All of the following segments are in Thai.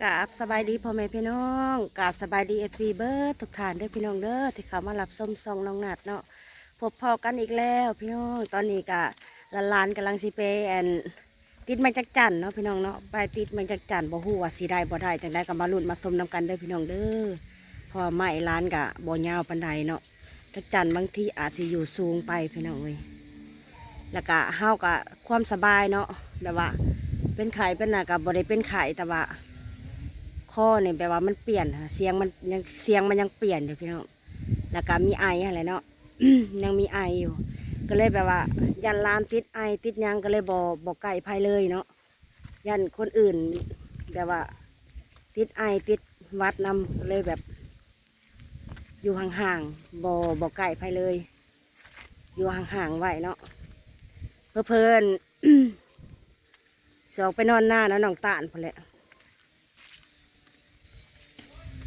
กาบสบายดีพ่อแม่พี่น้องกาบสบายดีเอฟซีเบิร์ดทุกท่านเด้วยพี่น้องเด้อที่เขามารับส้มซองน้องนัดเนาะพบพอกันอีกแล้วพี่น้องตอนนี้กะลานๆกำลังสิไปแอนติดม้จักจันเนาะพี่น้องเนาะไปติดม้จักจันบ่ฮู้ว่าสิได้บ่ได้จังได้ก็มาลุ้นมาส้มน้ำกันเด้อพี่น้องเด้อพอไม้ร้านกะบ่ยาวปานใดเนาะจักจันบางทีอาจสิอยู่สูงไปพี่น้องเอ้ยแล้วก็เฮากะความสบายเนาะแบบว่า เป็นไข่เป็นหนักกับบริเป็นไข่แต่ว่า ข้อเนี่ยแปลว่ามันเปลี่ยนค่ะเสียงมันยังเสียงมันยังเปลี่ยนอยู่พี่น้องแล้วก็มีไออะไรเนาะยังมีไออยู่ ก็เลยแบบว่า ยันลามติดไอติดยังก็เลยบอบอกไก่ภายเลยเนาะยันคนอื่นแบบว่า ติดไอติดวัดนำก็เลยแบบ อยู่ห่างๆบอบอไก่ภายเลย อยู่ห่างๆไว้เนาะเพื่อเพลินสออกไปนอนหน้าแล้วน้องตาลพอแหละ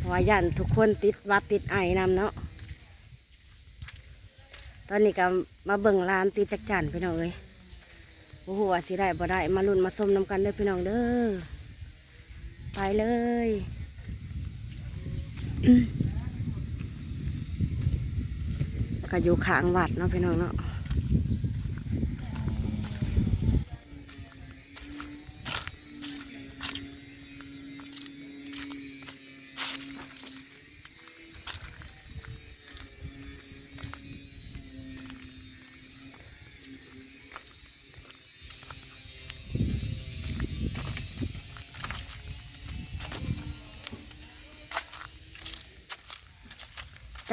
เพราะว่ายันทุกคนติดวัดติดไอนำเนาะ ตอนนี้ก็มาเบิ่งร้านตีจักจันพี่น้องเอ้ยโอ้โห่สิได้บ่ได้ มาลุ้นมาส้มน้ำกันเด้อพี่น้องเด้อ ไปเลยก็อยู่ข้างวัดเนาะพี่น้องเนาะ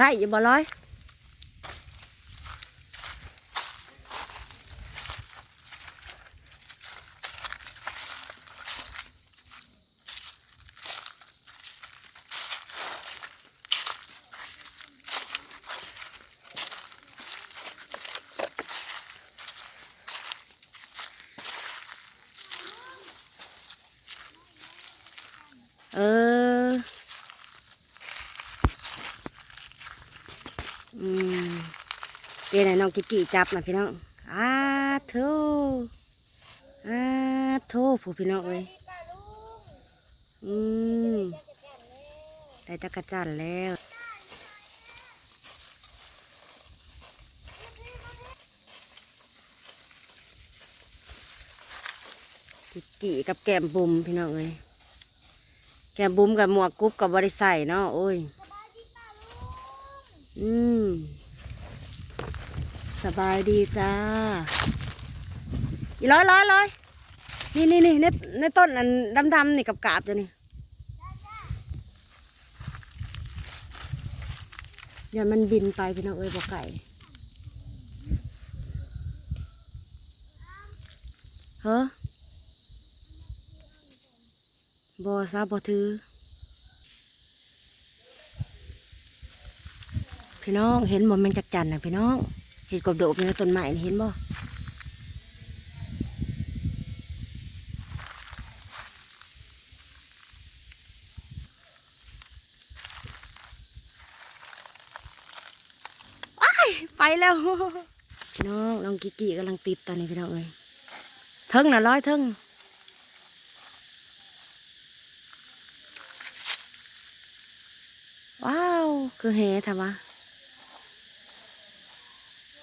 ได้อยู่บ่ร้อย มเดี๋ยวไหนน้องกิจิจับนะพี่น้องอาโทอาโทผู้พี่น้องเลยอืมได้จักรจันแล้วกิจิกับแก้มบุมพี่น้องเลยแก้มบุมกับหมวกกุ๊บกับบริใส่เนาะโอ้ย อืม สบายดีจ้าอีร้อยร้อยร้อยนี่นี่นี่ในในต้นอันดำๆนี่กับกาบๆอยู่นี่อย่ามันบินไปพี่น้องเอ้ยบอกไก่เฮ้อบอซาบอถือ พี่น้องเห็นบ่แมงจักจันนะพี่น้อง เห็ดกบโดบในต้นไม้นี่เห็นบ่อ้ายไปแล้วพี่น้องน้องกิกิกำลังติดตอนนี้พี่น้องเอ้ยเทิงนะร้อยเทิงว้าว คือแฮทำวะ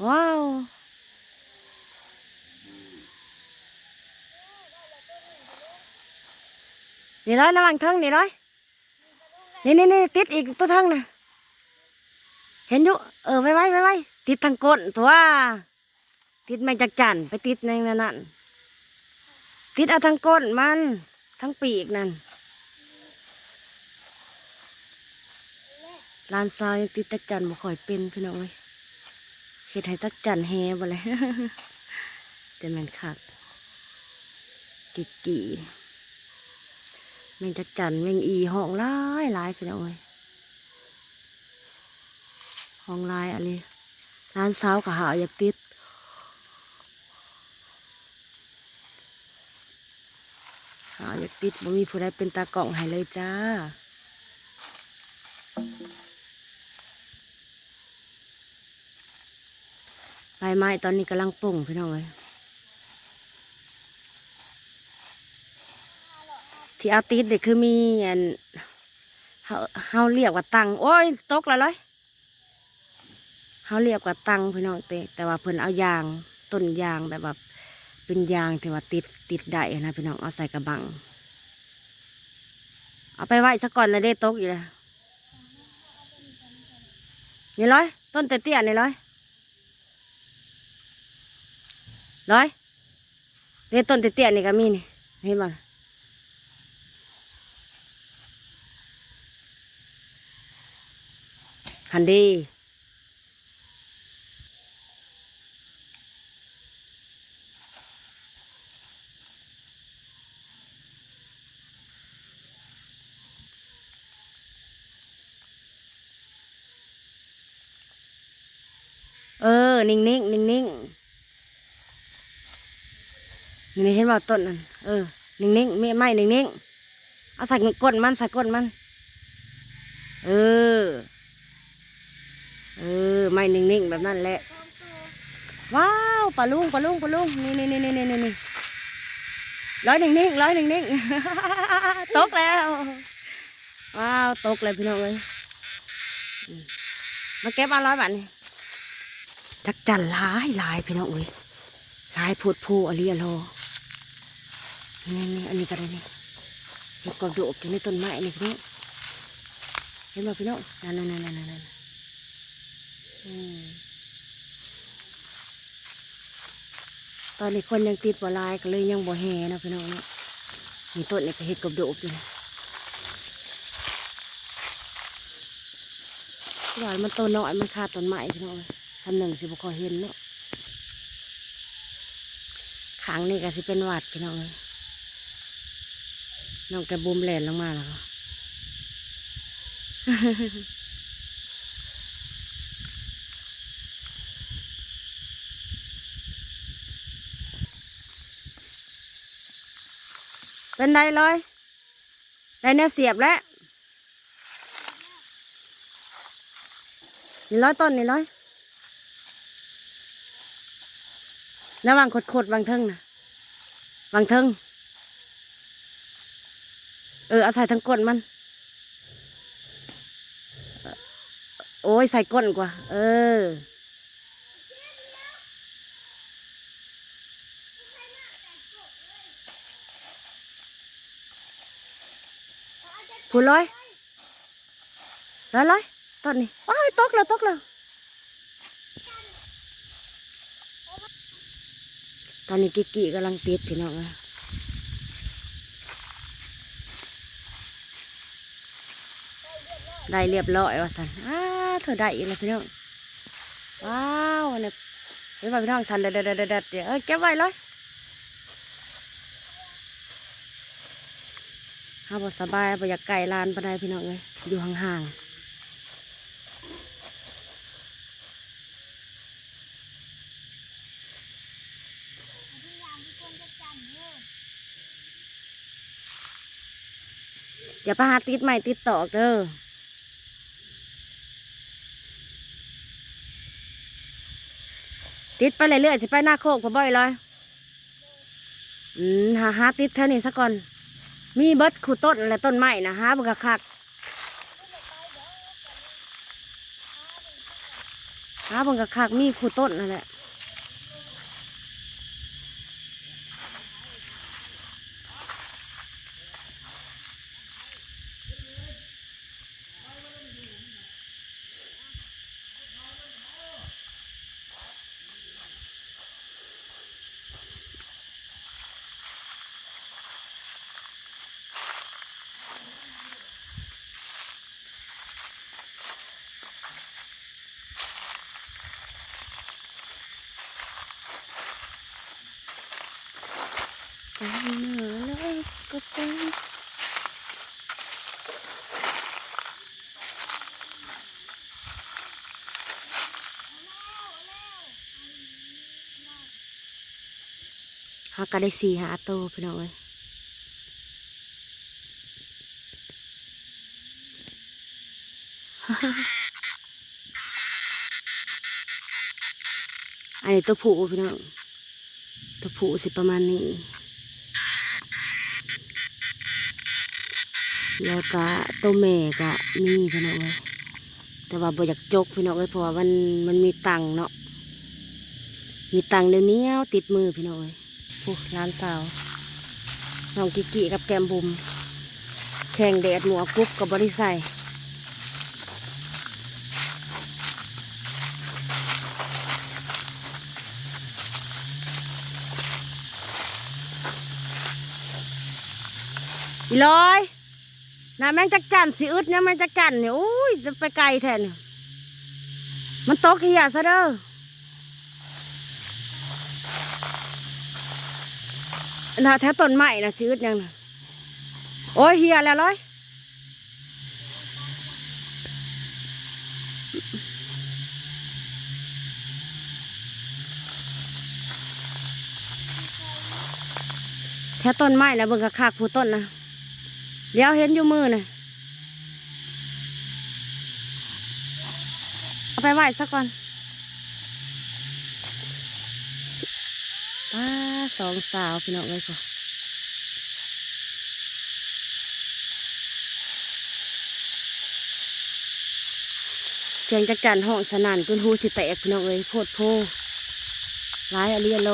ว้าวนี่ร้อยระวังเทิงนี่ร้อยนี่นี่นี่ติดอีกตัวเทิงนะเห็นอยู่เออไว้ไว้ไว้ไว้ติดทางก้นตัวติดไม่จักจันไปติดในนั้นนั่นติดเอาทางก้นมันทั้งปีกนั่นลานซอยติดจักจันบ่ค่อยเป็นพี่น้องเอ้ย เฮ็ดให้จักจันแฮบ่เลยแต่มันขาดกิกกี่แมงจักจันแมงอีห้องหลายหลายพี่น้องเอ้ยห้องหลายอะไรร้านสาวก็หาอยากติดหาอยากติดบ่มีผู้ใดเป็นตากล่องให้เลยจ้า ใบไม้ตอนนี้กำลังป่งพี่น้องเลยที่เอาติดเด็กคือมีอันเฮาเฮาเรียกว่าตังโอ้ยตกแล้วเลยเฮาเรียกว่าตังพี่น้องเตแต่ว่าเพิ่นเอายางต้นยางแบบว่าเป็นยางที่ว่าติดติดได้นะพี่น้องเอาใส่กระบัง เอาไปไว้ซะก่อนนะได้ตกอยู่แล้วนี่ร้อยต้นเตี้ยๆนี่ร้อย ร้อยนี่ต้นเตี้ยๆนี่ก็มีนี่เห็นบ่ล่ะหันดีเออ นิ่งๆนิ่งๆ นี่เห็นบ่าต้นนั่นเออนิ่งๆไม่ไม่นิ่งๆเอาใส่ก้นมันใส่ก้นมัน เออ เออ ไม่นิ่งๆแบบนั้นแหละ ว้าวปลาลุงปลาลุงปลาลุงนี่นี่นี่นี่นี่นี่ร้อยหนึ่งนิ่งร้อยหนึ่งนิ่งตกแล้ว ว้าวตกเลยพี่น้องเลยมาเก็บเอาร้อยบาทนี่จักจันหลายหลายพี่น้องเอ้ยหลายพูดพูอลีอะโล นี่นี่อันนี้ก็ได้นี่เห็ดกบโดกอยู่ในต้นไม้นี่พี่น้องเห็นบ่พี่น้องนั่นนั่นนั่นนั่นนั่นตอนนี้คนยังติดบ่ลายก็เลยยังบ่แห่นะพี่น้องเนาะมีต้นนี่ก็เฮ็ดกบโดบอยู่นะหวานมันโตน้อยมันขาดต้นไม้พี่น้องทำหนึ่งสิบ่ค่อยเห็นเนาะขางนี่ก็สิเป็นหวัดพี่น้องเอ้ย น้องแกบุมแหลนลงมาแล้วเป็นไรเลยได้เนี่ยเสียบแล้วนี่ร้อยต้นนี่ร้อยระวังขดขดๆวางเทิงนะวางเทิง เออเอาใส่ทั้งก้นมัน โอ้ยใส่ก้นกว่า เออ พูดเลยร้อยร้อยต้นนี้ว้ายตกแล้วตกแล้วตอนนี้กิกกิกำลังติดพี่น้องอะ ได้เรียบร้อยว่าสันอ้าเธอได้อีกแล้วพี่น้องว้าวเนี่ยเดี๋ยวพี่น้องสันเด็ดเด็ดเด็ดเดี๋ยวเก็บไว้เลยห้าบสบายบ่อยากไก่ลานปานใดพี่น้องเลยอยู่ห่างๆ อย่าไปหาติดใหม่ติดตอกเด้อติดไปเรื่อยๆสิไปหน้าโคกพอบ่อยเลยอืมหาหาติดเท่านี้ซะก่อน มีเบิดขู่ต้นและต้นไม้นะฮะบังกะคักฮะบังกะคักมีขู่ต้นนั่นแหละ ก็เป็นหากันได้สี่หาโตวพี่น้องเอ้ยอันนี้ตัวผู้พี่น้องตัวผู้สิประมาณนี้ แล้วก็ตัวแม่ก็มีพี่น้องเอ้ยแต่ว่าบ่อยากจกพี่น้องเอ้ยเพราะว่ามันมันมีตังเนาะมีตังเดี๋ยวนี้ติดมือพี่น้องเอ้ยโอ้ร้านสาวน้องกิกิกับแกมบุมแข่งแดดหมวกกุ๊บกับบริใส่อีลอย น้าแมงจักจันสิอึดเนี่ยแมงจักจันเนี่ยอุ้ยจะไปไกลแทนเนี่ยมันตกขี้ยาซะเด้อน่าแท้ต้นไม้นะสิอึดยังนะโอ้ยเฮียแล้วร้อยแท้ต้นไม้นะเบิ่งกระคากผู้ต้นนะ เดี๋ยวเห็นอยู่มือนะเอาไปไหว้ซะก่อนป้าสองสาวพี่น้องเลยค่ะเสียงจักจันห้องสนั่นกุนหูสิแตกพี่น้องเลยโพดโพร้ายอเลียโล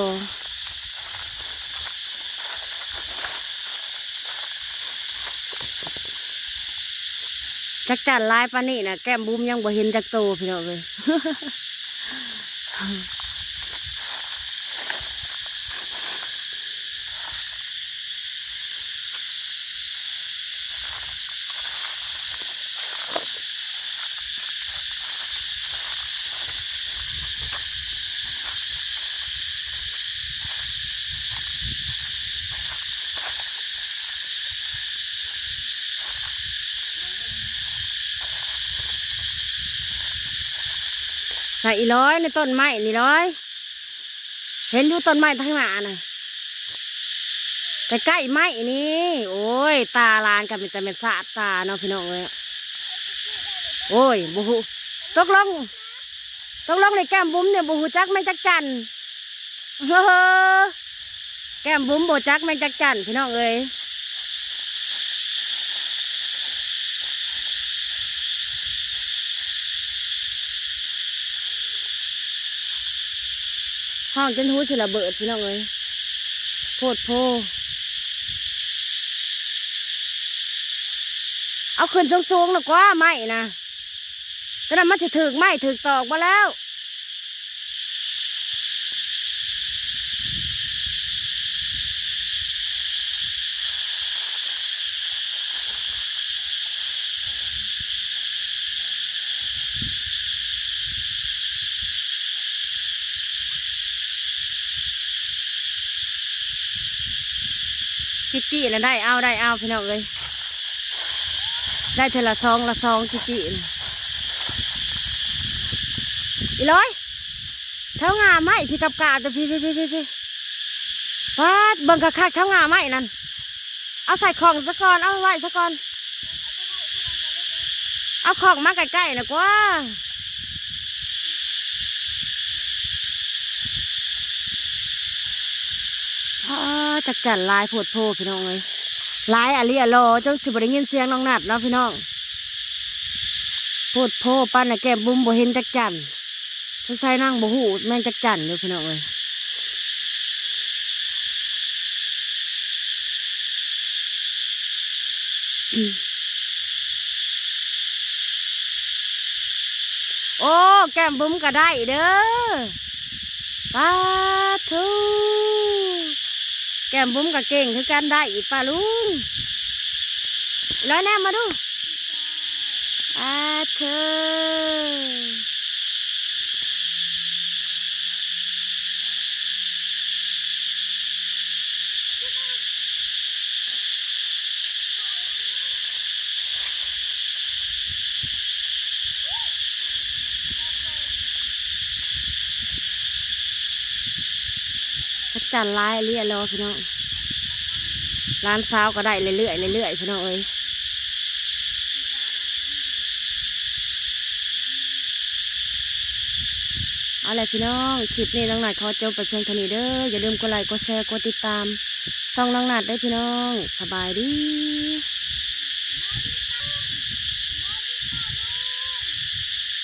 จักจันลายปานนี่นะแก้มบุ้มยังบ่เห็นจักโตพี่น้องเลย ส่อีร้อยในต้นไม้นี่ร้อย เห็นอยู่ต้นไม้ทั้งหน้าน่ะใกล้ๆไม้นี่ โอ้ย ตาลานกันเป็นแต่เป็นสาดตาเนาะพี่น้องเอ้ยโอ้ยบูฮูตกลงตกลงในแก้มบุ้มเนี่ยบูฮูจักไม่จักจันเฮ้อแก้มบุ้มโบจักไม่จักจันพี่น้องเอ้ย ห้องจนหูสิระเบิดพี่น้องเอ้ยโพดโพ เอาขึ้นสูงๆหน่อยกว่าไม่นะแต่นั้นมันจะถึกไม่ถึกตอกมาแล้ว จิจี้นะได้เอาได้เอาพี่น้องเอ้ยได้เทอละซองละซองจิจี้นะอีร้อยเท้างาไหมพี่กับกาตัวพี่พี่พี่พี่พี่ฟาดเบิ่งกะคักเท้างาไหมนั่นเอาใส่ของซะกอนเอาไว้ซะกอนเอาของมาใกล้ๆนะกว่าอ้า จักจันลายโพดโพพี่น้องเอ้ยลายอะลีอะโลจนสิบได้ยินเสียงน้องนัดแล้วพี่น้องโพดโพปั้นน่ะแก้มบุ้มบ่เห็นจักจันทุกชายนั่งบ่หูแม่งจักจันเลยพี่น้องเอ้ยโอ้ แก้มบุ้มก็ได้เด้อปาทู ก้มบุ้มก็เก่งคือกันได้อีกปลาลุงร้อยแนมมาดูอาเธอ จันไลายเรื่อยรอพี่น้องร้านเช้าวก็ได้เรื่อยๆเรื่อยๆพี่น้องเอ้ยเอาละพี่น้องคลิปนี้น้องหนัดขอจบไปเพียงเท่านี้เด้ออย่าลืมกดไลค์กดแชร์กดติดตามช่องน้องหนัดได้พี่น้อง สบายดี